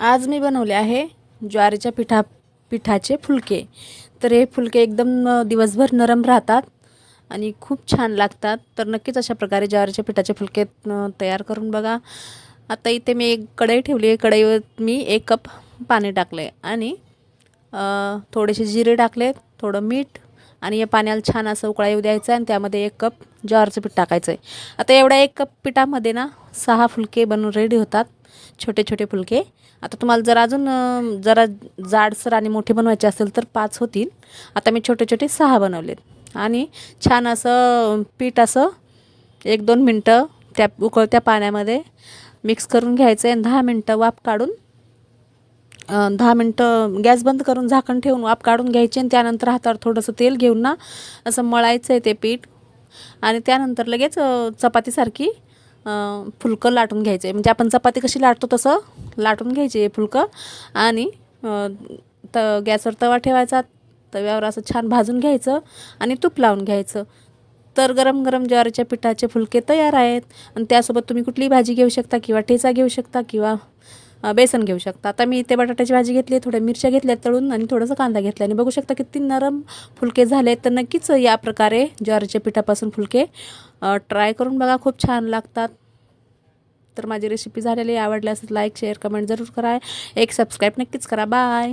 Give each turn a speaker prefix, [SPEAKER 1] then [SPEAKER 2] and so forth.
[SPEAKER 1] आज मी बनवले आहे ज्वारीच्या पिठा पिठाचे फुलके. तर हे फुलके एकदम दिवसभर नरम राहतात आणि खूप छान लागतात. तर नक्कीच अशा प्रकारे ज्वारीच्या पिठाचे फुलके तयार करून बघा. आता इथे मी एक कढई ठेवली आहे. कढईवर मी एक कप पाणी टाकलं आहे आणि थोडेसे जिरे टाकले थोडं मीठ आणि या पाण्याला छान असं उकळा येऊ द्यायचं आणि त्यामध्ये एक कप ज्वारीचं पीठ टाकायचं आहे आता एवढ्या एक कप पिठामध्ये ना सहा फुलके बनवून रेडी होतात छोटे छोटे फुलके. आता तुम्हाला जर अजून जरा जाडसर आणि मोठे बनवायचे असेल तर पाच होतील. आता मी छोटे छोटे सहा बनवलेत. आणि छान असं पीठ असं एक दोन मिनटं त्या उकळत्या पाण्यामध्ये मिक्स करून घ्यायचं आहे आणि दहा मिनटं वाफ काढून दहा मिनटं गॅस बंद करून झाकण ठेवून वाफ काढून घ्यायची आणि त्यानंतर हातावर थोडंसं तेल घेऊन ना असं मळायचं आहे ते पीठ. आणि त्यानंतर लगेच चपातीसारखी फुलकं लाटून घ्यायचे म्हणजे आपण चपाती कशी लाटतो तसं लाटून घ्यायचे फुलकं. आणि त गॅसवर तवा ठेवायचा. तव्यावर असं छान भाजून घ्यायचं आणि तूप लावून घ्यायचं. तर गरम गरम ज्वारीच्या पिठाचे फुलके तयार आहेत. आणि त्यासोबत तुम्ही कुठलीही भाजी घेऊ शकता किंवा ठेचा घेऊ शकता किंवा बेसन घेऊ शकता. आता मी इथे बटाट्याची भाजी घेतली थोड्या मिरच्या घेतल्या तळून आणि थोडंसं कांदा घेतला. आणि बघू शकता किती नरम फुलके झाले तर नक्कीच या प्रकारे ज्वारीच्या पिठापासून फुलके ट्राय करून बघा. खूप छान लागतात. तर माझी रेसिपी झालेली आवडली असेल लाईक शेअर कमेंट जरूर करा. एक सबस्क्राईब नक्कीच करा. बाय